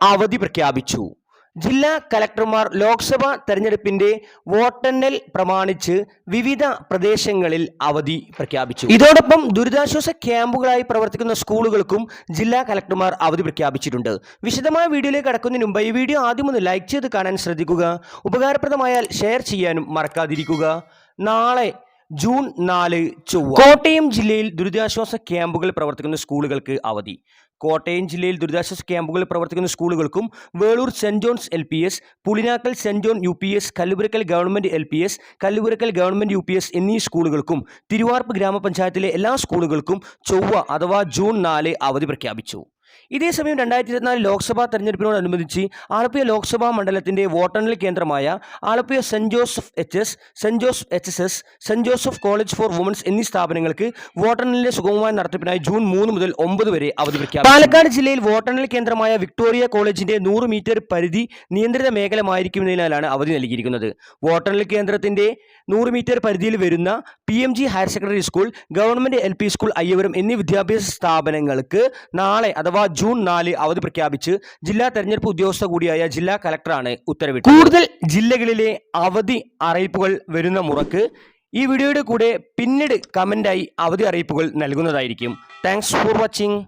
അവധി പ്രഖ്യാപിച്ചു. ജില്ലാ കലക്ടർമാർ ലോക്സഭാ തെരഞ്ഞെടുപ്പിന്റെ വോട്ടെണ്ണൽ പ്രമാണിച്ച് വിവിധ പ്രദേശങ്ങളിൽ അവധി പ്രഖ്യാപിച്ചു. ഇതോടൊപ്പം ദുരിതാശ്വാസ ക്യാമ്പുകളായി പ്രവർത്തിക്കുന്ന സ്കൂളുകൾക്കും ജില്ലാ കലക്ടർമാർ അവധി പ്രഖ്യാപിച്ചിട്ടുണ്ട്. വിശദമായ വീഡിയോയിലേക്ക് കടക്കുന്നതിന് മുമ്പ് ഈ വീഡിയോ ആദ്യം ഒന്ന് ലൈക്ക് ചെയ്ത് കാണാൻ ശ്രദ്ധിക്കുക. ഉപകാരപ്രദമായാൽ ഷെയർ ചെയ്യാനും മറക്കാതിരിക്കുക. നാളെ ജൂൺ നാല് ചൊവ്വ. കോട്ടയം ജില്ലയിൽ ദുരിതാശ്വാസ ക്യാമ്പുകൾ പ്രവർത്തിക്കുന്ന സ്കൂളുകൾക്ക് അവധി. കോട്ടയം ജില്ലയിൽ ദുരിതാശ്വാസ ക്യാമ്പുകൾ പ്രവർത്തിക്കുന്ന സ്കൂളുകൾക്കും Velur Saint John's L P S Pulinakkal Saint John U P S Kallupurakkal government L P S Kallupurakkal government U P S എന്നീ സ്കൂളുകൾക്കും തിരുവാർപ്പ് ഗ്രാമപഞ്ചായത്തിലെ എല്ലാ സ്കൂളുകൾക്കും ചൊവ്വ അഥവാ ജൂൺ നാല് അവധി പ്രഖ്യാപിച്ചു. ഇതേസമയം രണ്ടായിരത്തി ഇരുപത്തിനാല് ലോക്സഭാ തെരഞ്ഞെടുപ്പിനോടനുബന്ധിച്ച് ആലപ്പുഴ ലോക്സഭാ മണ്ഡലത്തിന്റെ വോട്ടെണ്ണൽ കേന്ദ്രമായ Alappuzha Saint Joseph H S Saint Joseph H S S Saint Joseph college for women's എന്നീ സ്ഥാപനങ്ങൾക്ക് വോട്ടെണ്ണലിന്റെ സുഗമമായ നടത്തിപ്പിനായി ജൂൺ മൂന്ന് മുതൽ ഒമ്പത് വരെ അവധി പ്രഖ്യാപിച്ചു. പാലക്കാട് ജില്ലയിൽ വോട്ടെണ്ണൽ കേന്ദ്രമായ വിക്ടോറിയ കോളേജിന്റെ നൂറ് മീറ്റർ പരിധി നിയന്ത്രിത മേഖലമായിരിക്കുന്നതിനാലാണ് അവധി നൽകിയിരിക്കുന്നത്. വോട്ടെണ്ണൽ കേന്ദ്രത്തിന്റെ നൂറ് മീറ്റർ പരിധിയിൽ വരുന്ന P M G higher secondary school government L P school Ayyavaram എന്നീ വിദ്യാഭ്യാസ സ്ഥാപനങ്ങൾക്ക് നാളെ അഥവാ ജൂൺ നാല് അവധി പ്രഖ്യാപിച്ച് ജില്ലാ തെരഞ്ഞെടുപ്പ് ഉദ്യോഗസ്ഥ കൂടിയായ ജില്ലാ കലക്ടറാണ് ഉത്തരവിട്ടത്. കൂടുതൽ ജില്ലകളിലെ അവധി അറിയിപ്പുകൾ വരുന്ന മുറക്ക് ഈ വീഡിയോയുടെ കൂടെ പിന്നീട് കമന്റായി അവധി അറിയിപ്പുകൾ നൽകുന്നതായിരിക്കും. Thanks for watching